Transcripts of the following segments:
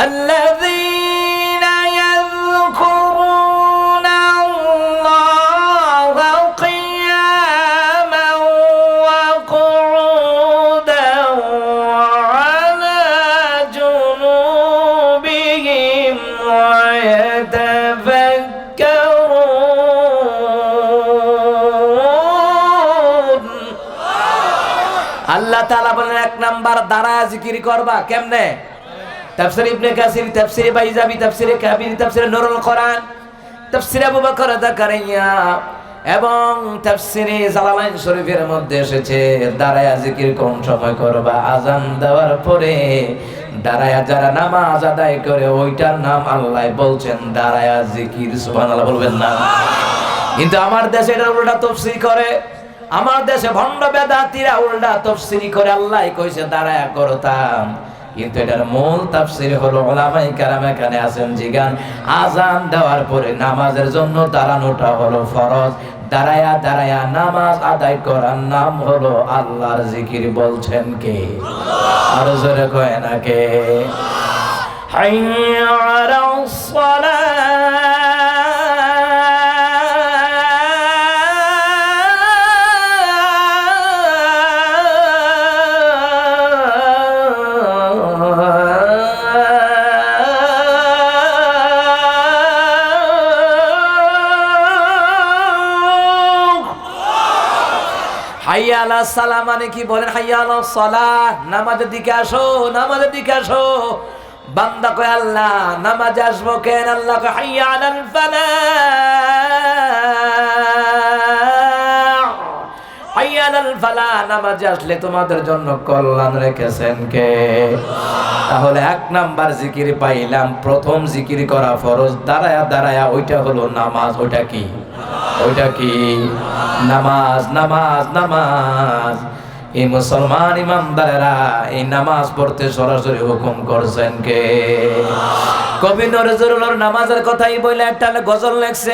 الذين يذكرون الله قياما وقعودا وعلى جنوبهم ويتفكرون আল্লাহ তাআলা বলেন এক নাম্বার দাঁড়ায় জিকির করবা কেমনে তাফসীর ইবনে কাসির তাফসীর বাইজাবি, তাফসীর কাবির, তাফসীর নুরুল কোরআন, তাফসীর আবু বকর যাকারিয়া এবং তাফসীরে জালালাইন শরীফের মধ্যে এসেছে, দাঁড়ায়া জিকির কোন সময় করবা? আজান দেওয়ার পরে দাঁড়ায়া যারা নামাজ আদায় করে, ওইটার নাম আল্লাহ বলছেন, দাঁড়ায়া জিকির, সুবহানাল্লাহ বলবেন না। কিন্তু আমার দেশে এটা উল্টা তফসির করে, আমার দেশে ভণ্ড বেদাতিরা উল্টা তফসিরি করে, আল্লাহ কইছে, দাঁড়ায়া করতাম। কিন্তু এটার মূল তাফসির হলো ওলামাই কারাম এখানে আছেন জিগান। আজান দেওয়ার পরে নামাজের জন্য দাঁড়ানোটা হলো ফরজ। দাঁড়ায়া দাঁড়ায়া নামাজ আদায় করার নাম হলো আল্লাহর জিকির বলছেন কে? আর জোরে কয় না কে? হাইয়া হাইয়া আলা সালাম মানে কি বলেন? হাইয়া আলা সালাহ নামাজের দিকে আসো, নামাজের দিকে আসো। বান্দা কয়, আল্লাহ, নামাজ আসব কেন? আল্লাহ কয়, হাইয়া আলাল ফালাহ আলাল ফালাহ নামাজে আসলে তোমাদের জন্য কল্যাণ রেখেছেন কে? তাহলে এক নাম্বার জিকির পাইলাম, প্রথম জিকির করা ফরজ, দাঁড়ায়া দাঁড়ায়া ওইটা হলো নামাজ, ওইটা কি? ওইটা কি? নামাজ নামাজ নামাজ। এই মুসলমান ইমানদারেরা এই নামাজ পড়তে সরাসরি হুকুম করছেন কে? কবি নজরুলের নামাজের কথাই বলে একটা গজল লেখছে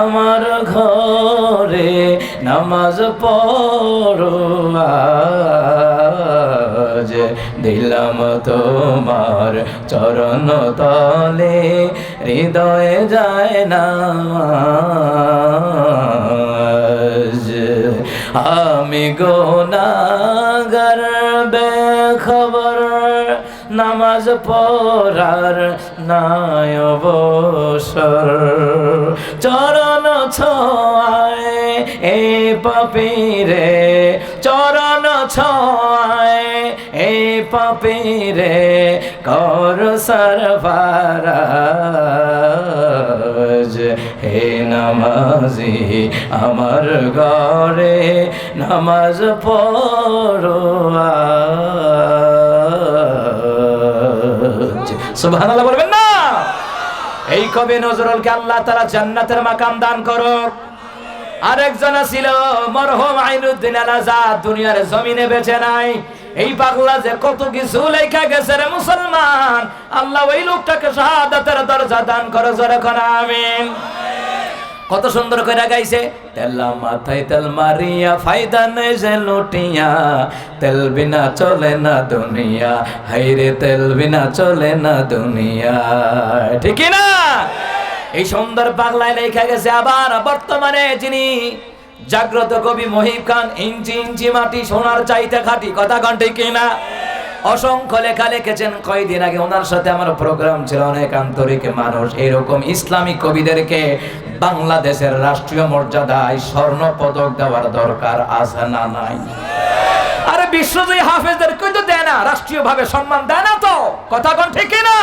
আমার ঘরে নামাজ পড়ো আজ। দিলাম তোমার চরণ তলে, হৃদয়ে যায় নামাজ। আমি গো গোনাগার বেখবর নামাজ পড়ার নাই অবসর। চরণ ছোঁয়ায় এ পাপিরে, চরণ ছোঁয়ায় এ পাপিরে কর সরফারাজ। হে নামাজি আমার ঘরে নামাজ পড়ো সুবহানাল্লাহ বলবেন না। এই কবি নজরুলকে আল্লাহ তাআলা জান্নাতের মাকাম দান করো। আরেকজন ছিল আইনুদ্দিন দুনিয়ার জমিনে বেঁচে নাই। এই পাগলা যে কত কিছু লেখা গেছে রে মুসলমান। আল্লাহ ওই লোকটাকে শাহাদাতের দরজা দান করো জোরে আমিন। কত সুন্দর করে গাইছে, তেলা মাথায় তেল মারিয়া, ফায়দা নেই যে লুটিয়া, তেল বিনা চলে না দুনিয়া, হাইরে তেল বিনা চলে না দুনিয়া। ঠিক না এই সুন্দর বাংলায় লেখা গেছে, আবার বর্তমানে যিনি জাগ্রত কবি মহিব খান, ইঞ্চি ইঞ্চি মাটি সোনার চাইতে খাটি। কথা কণ্ঠে কিনা? অসংখ্য লেখা লিখেছেন কয়দিন আগে। ওনার সাথে আমার প্রোগ্রাম ছিল অনেক আন্তরিক মানুষ। এরকম ইসলামিক কবিদেরকে বাংলাদেশের রাষ্ট্রীয় মর্যাদায় স্বর্ণ পদক দেওয়ার দরকার আছে না নাই? আরে বিশ্বজয়ী হাফেজদের কিন্তু দেয় না রাষ্ট্রীয় ভাবে সম্মান দেয় না তো। কথা কোন ঠিক না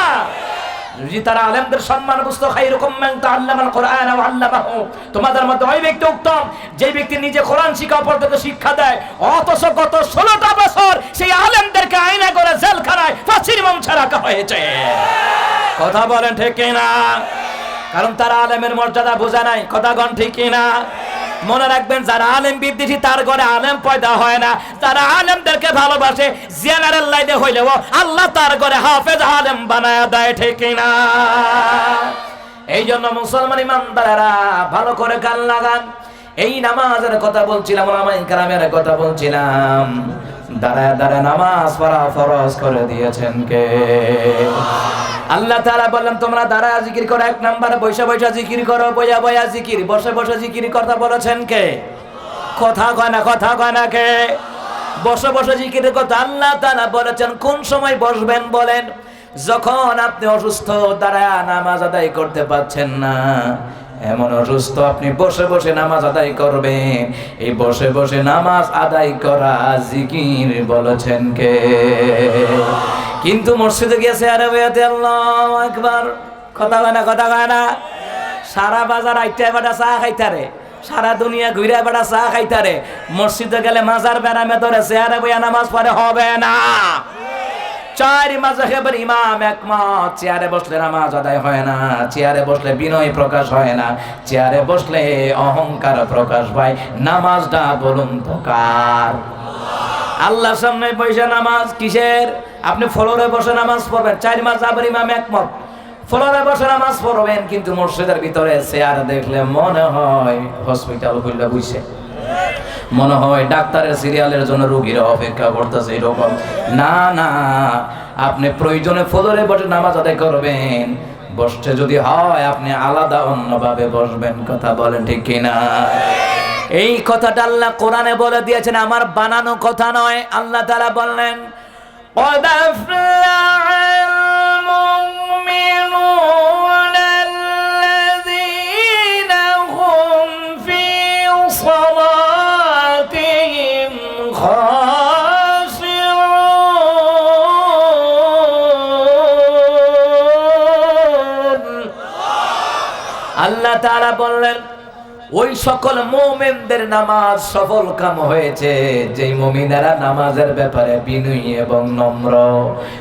যদি তারা আলেমদের সম্মান বুঝতো, খাইরুকুম মান তাআল্লামাল কোরআন ওয়া আল্লামাহু, তোমাদের মধ্যে ওই ব্যক্তি উত্তম, যে ব্যক্তি নিজে কোরআন শিক্ষা অপরদেরকে শিক্ষা দেয়, অথচ গত 16টা বছর সেই আলেমদেরকে আয়না করে জেলখানায় ফাঁসির মঞ্চে রাখা হয়েছে। কথা বলেন ঠিক কিনা? কারণ তারা আলেমের মর্যাদা বোঝা নাই। কথা গণ ঠিক কিনা? মনে রাখবেন, যারা আলেম বিদ্বেষী, তার ঘরে আলেম পয়দা হয় না। তারা আলেমদেরকে ভালোবাসে, জেনারেল লাইনে হইলেও আল্লাহ তার ঘরে হাফেজ আলেম বানায় দেয়, ঠিক না এই জন্য মুসলমান ইমানদারেরা, ভালো করে গান লাগান। এই নামাজের কথা বলছিলাম কেরামের কথা বলছিলাম। দাঁড়ায় দাঁড়ায় নামাজ পড়া ফরজ করে দিয়েছেন কে? আল্লাহ তাআলা বললেন, তোমরা দাঁড়ায় জিকির করো, এক নাম্বারে বৈশা বৈশা জিকির করো বয়া বয়া জিকির। বসে বসে জিকির কথা বলেছেন কে? কথা কয় না, কথা কয় না কে? বসে বসে জিকিরের কথা আল্লাহ তাআলা বলেছেন, কোন সময় বসবেন বলেন? যখন আপনি অসুস্থ, দাঁড়ায় নামাজ আদায় করতে পারছেন না এমন অসুস্থ আপনি বসে বসে নামাজ আদায় করবেন। এই বসে বসে নামাজ আদায় করা জিকির বলেছেন কে? কিন্তু মসজিদে গিয়েছে, আরে বেয়াতে আল্লাহ একবার কথা কয় না, কথা কয় না। সারা বাজার আইটা বেটা চা খাইতারে। সারা দুনিয়া ঘুরে বেটা চা খাইতারে। মসজিদে গেলে মাজার বেড়ামে ধরে চেয়ারে বইয়া, নামাজ পড়ে হবে না। চার মাযহাবের ইমাম একমত। চেয়ারে বসলে নামাজ আদায় হয় না, চেয়ারে বসলে বিনয় প্রকাশ হয় না, চেয়ারে বসলে অহংকার প্রকাশ পায় নামাজটা বলুন তো কার আল্লাহর সামনে বসে নামাজ কিসের? আপনি ফলোরে বসে নামাজ পড়বেন, চার মাস আবার ইমাম একমত। ফলোরে বসে নামাজ পড়বেন, কিন্তু মসজিদের ভিতরে চেয়ার দেখলে মনে হয় হসপিটাল খুললে বুঝছে মনে হয় ডাক্তারের সিরিয়ালের জন্য রোগীরা অপেক্ষা করতেছে এরকম। না না, আপনি প্রয়োজনে ফজরে বসে নামাজ আদায় করবেন। বসতে যদি হয়, আপনি আলাদা অন্যভাবে বসবেন, কথা বলেন ঠিক কিনা? এই কথাটা আল্লাহ কোরআনে বলে দিয়েছেন, আমার বানানো কথা নয়, আল্লাহ তারা বললেন قد আল্লাহ তাআলা বললেন, ওই সকল মোমেনদের নামাজ সফল কাম হয়েছে। যেই মোমিনারা নামাজের ব্যাপারে বিনয়ী এবং নম্র,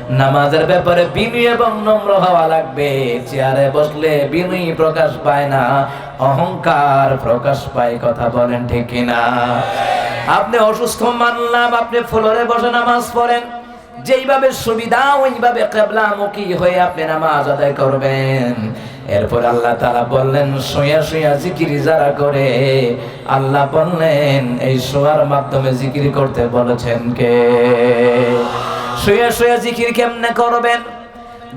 নামাজের ব্যাপারে বিনয়ী এবং নম্র হওয়া লাগবে। চেয়ারে বসলে বিনয়ী প্রকাশ পায় না, অহংকার প্রকাশ পায়, কথা বলেন ঠিক কিনা? আপনি অসুস্থ মানলাম, আপনি ফ্লোরে বসে নামাজ পড়েন। যেইভাবে সুবিধা, ওইভাবে কেবলামুখী হয়ে আপনি নামাজ আদায় করবেন। এরপর আল্লাহ তালা বললেন শুয়া শুয়া জিকিরি যারা করে, আল্লাহ বললেন, এই শোয়ার মাধ্যমে জিকির করতে বলেছেন কে? শুয়া শুয়া জিকির কেমনে করবেন?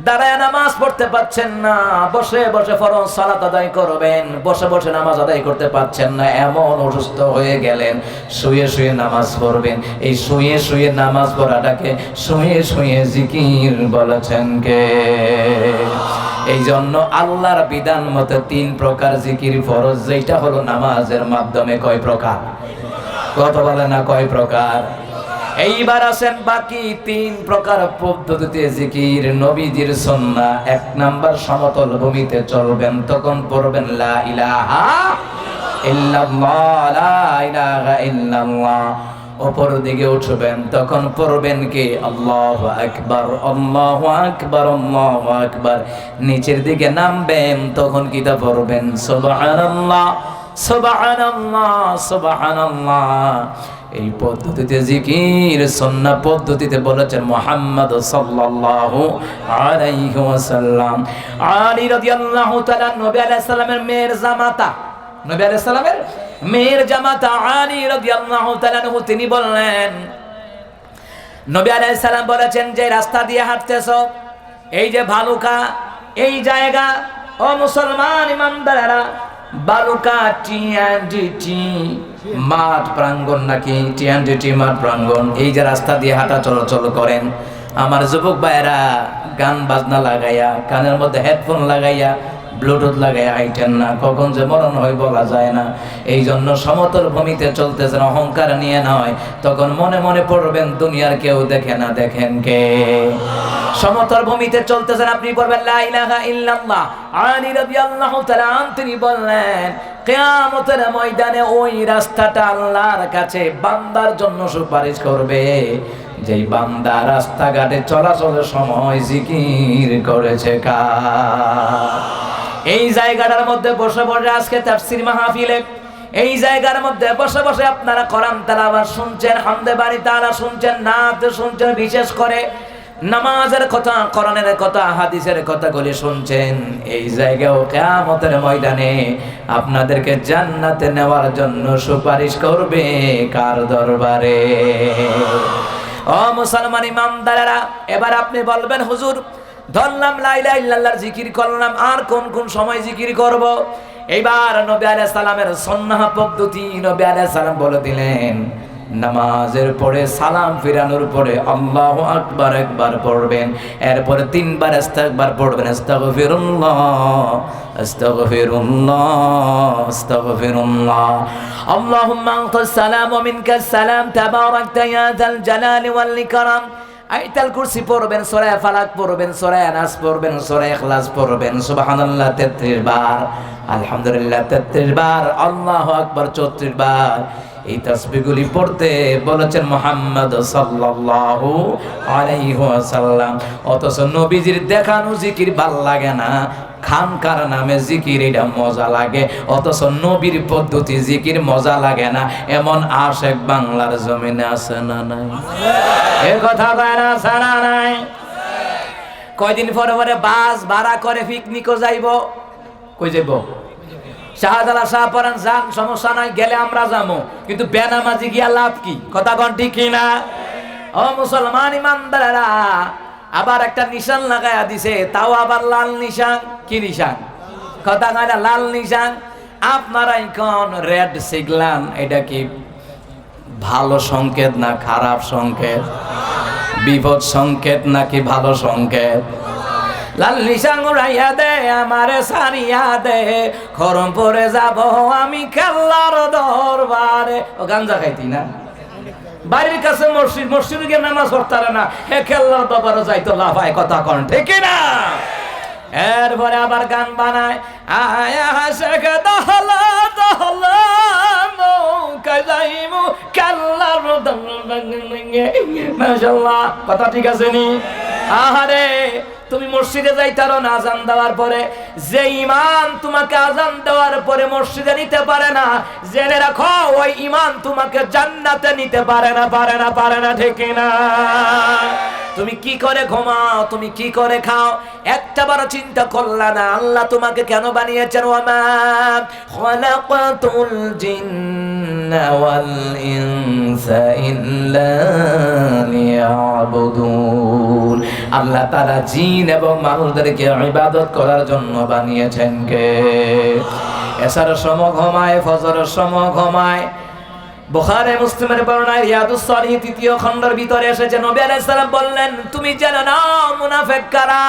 দাঁড়ায় নামাজ পড়তে পারছেন না, বসে বসে ফরজ সালাত আদায় করবেন, বসে বসে নামাজ আদায় করতে পারছেন না, এমন অসুস্থ হয়ে গেলেন, শুয়ে শুয়ে নামাজ পড়বেন, এই শুয়ে শুয়ে নামাজ পড়াটাকে শুয়ে শুয়ে জিকির বলেছেন কে? এই জন্য আল্লাহর বিধান মতো তিন প্রকার জিকির ফরজ যেটা হলো নামাজের মাধ্যমে কয় প্রকার? কত বলে না কয় প্রকার? এইবার আসেন বাকি তিন প্রকার পদ্ধতিতে জিকির, নবীজির সন্না এক নাম্বার, সমতল ভূমিতে চলবেন, তখন পড়বেন লা অপর দিকে উঠবেন, তখন পড়বেন কি? আল্লাহ আকবার আল্লাহ আকবার আল্লাহ আকবার। নিচের দিকে নামবেন, তখন কিতা পড়বেন? সুবহানাল্লাহ সুবহানাল্লাহ সুবহানাল্লাহ। এই পদ্ধতিতে জিকির সন্না পদ্ধতিতে বলেছেন মোহাম্মদ সাল্লাল্লাহু আলাইহি ওয়াসাল্লাম। আলী রাদিয়াল্লাহু তাআলা নবী আলাইহিস সালামের মেয়ের জামাতা। নবী আলাইহিস সালামের মেয়ের জামাতা আলী রাদিয়াল্লাহু তাআলা তিনি বললেন, নবী আলাইহিস সালাম বলেছেন, যে রাস্তা দিয়ে হাঁটতেছো, এই যে ভালুকা, এই জায়গা, ও মুসলমান ইমানদারেরা বালুকা টিএনডিটি মাঠ প্রাঙ্গণ নাকি টিএনডিটি মাঠ প্রাঙ্গণ? এই যে রাস্তা দিয়ে হাঁটা চলাচল করেন, আমার যুবক ভাইয়েরা, গান বাজনা লাগাইয়া, কানের মধ্যে হেডফোন লাগাইয়া ব্লুটুথ লাগাইয়া আইটেন না, কখন যে মরণ হয় বলা যায় না। এই জন্য সমতল ভূমিতে চলতেছেন, অহংকার নিয়ে নয়, তখন মনে মনে পড়বেন, দুনিয়ার কেউ দেখে না দেখেন কে। সমতল ভূমিতে চলতেছেন, আপনি বলবেন, লা ইলাহা ইল্লাল্লাহ। আলী রাদিয়াল্লাহু তাআলা আন তিনি বললেন কিয়ামতের ময়দানে ওই রাস্তাটা আল্লাহর কাছে বান্দার জন্য সুপারিশ করবে। যেই বান্দা রাস্তাঘাটে চলাচলের সময় জিকির করেছে কা এই জায়গাটার মধ্যে বসে বসে আজকে তাফসীর মাহফিলে, এই জায়গার মধ্যে বসে বসে আপনারা কোরআন তেলাওয়াত শুনছেন, হামদে বাড়ি তারা শুনছেন, নাত শুনছেন, বিশেষ করে নামাজের কথা করণের কথা, হাদিসের কথাগুলি শুনছেন, এই জায়গাও কিয়ামতের ময়দানে আপনাদেরকে জান্নাতে নেওয়ার জন্য সুপারিশ করবে কার দরবারে? ও মুসলমান ইমামদারেরা এবার আপনি বলবেন, হুজুর, ধরলাম লাইলা ইল্লাল্লাহর জিকির করলাম, আর কোন কোন সময় জিকির করব? এইবার নবী আলাইহিস সালামের সন্ন্যাহ পদ্ধতি, নবী আলাইহিস সালাম বলে দিলেন নামাজের পরে, সালাম ফিরানোর পরে আল্লাহু আকবার একবার পড়বেন। এরপরে তিনবার পড়বেন। ওয়া মিনকাস সালাম। তাবারাকতা ইয়া যাল জালালি ওয়াল ইকরাম। আইতাল কুরসি পড়বেন, সূরা ফালাক পড়বেন, সূরা নাস পড়বেন, সূরা ইখলাস পড়বেন। সুবহানাল্লাহ 33 বার। আলহামদুলিল্লাহ 33 বার। আল্লাহু আকবার 34 বার। এই তাসবিহগুলি পড়তে বলেছেন মোহাম্মদ সাল্লাল্লাহু আলাইহি ওয়াসাল্লাম। অথচ নবীজির দেখানো জিকির ভালো লাগে না। খানকার নামে জিকির, এটা মজা লাগে। অথচ নবীর পদ্ধতি জিকির মজা লাগে না। এমন আশেক বাংলার জমিনে আছে না নাই? এ কথা না সারা নাই? কয়দিন পরে পরে বাস ভাড়া করে পিকনিকও যাইব। কই যাইব? শাহজালা শাহ পরান, যান, সমস্যা নাই, গেলে আমরা যাব। কিন্তু বেনামাজি গিয়া লাভ কি? কথা কন ঠিক কিনা? ও মুসলমান ইমানদারেরা, আবার একটা নিশান লাগায়া দিছে, তাও আবার লাল নিশান? কি নিশান? কথা কয় না, লাল নিশান? আপনারা এখন রেড সিগলান এটা কি ভালো সংকেত না খারাপ সংকেত? বিপদ সংকেত নাকি ভালো সংকেত? লাল নিশান উড়াইয়া দে, আমারে সারিয়া দে। খরম পরে যাব আমি খেলার দরবারে। ও গাঞ্জা খাইতি না? বাড়ির কাছে মসজিদ মসজিদ গিয়ে নামাজ পড়তারে না। হে খেলার দরবারে যাইতো লাফায় কথা কন, ঠিক না এরপরে আবার গান বানায়, আয়া শেখ দহলা দহলা যাইমু কাল্লার মাশাআল্লাহ, কথা ঠিক আছে নি? আহারে, তুমি মসজিদে যাইতারো না, আজান দেওয়ার পরে। যে ইমান তোমাকে আজান দেওয়ার পরে মসজিদে নিতে পারে না, জেনে রাখো, ওই ইমান তোমাকে জান্নাতে নিতে পারে না পারে না পারে না, ঠিক না তুমি কি করে ঘুমাও, তুমি কি করে খাও? একটা বার চিন্তা করলা না, আল্লাহ তোমাকে কেন বানিয়েছেন? ওয়াল ইনসা ইল্লা আল্লাহ তারা জিন এবং মানুষদেরকে ইবাদত করার জন্য বানিয়েছেন কে? এসার সম ঘুমায়, ফজরের সম ঘুমায়। বুখারে, মুসলিমের বর্ণায় রিয়াদুস সালিহিন তৃতীয় খণ্ডের ভিতরে এসেছে, নবী আলাইহিস সালাম বললেন, তুমি জানো না মুনাফিক কারা?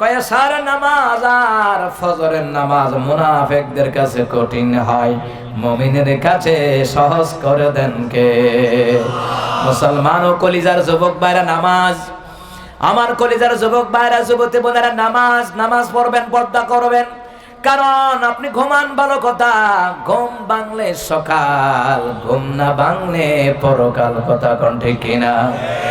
কয়ে সার নামাজ আর ফজরের নামাজ মুনাফিকদের কাছে কঠিন হয়। মুমিনের কাছে সহজ করে দেন কে? মুসলমান ও কলিজার যুবক ভাইরা, নামাজ আমার কলেজার যুবক ভাইরা, যুবতী বোনেরা, নামাজ নামাজ পড়বেন, পর্দা করবেন। কারণ আপনি ঘুমান ভালো কথা, ঘুম বাংলে সকাল, ঘুম না বাংলে পরকাল, কথা কণ্ঠে কিনা?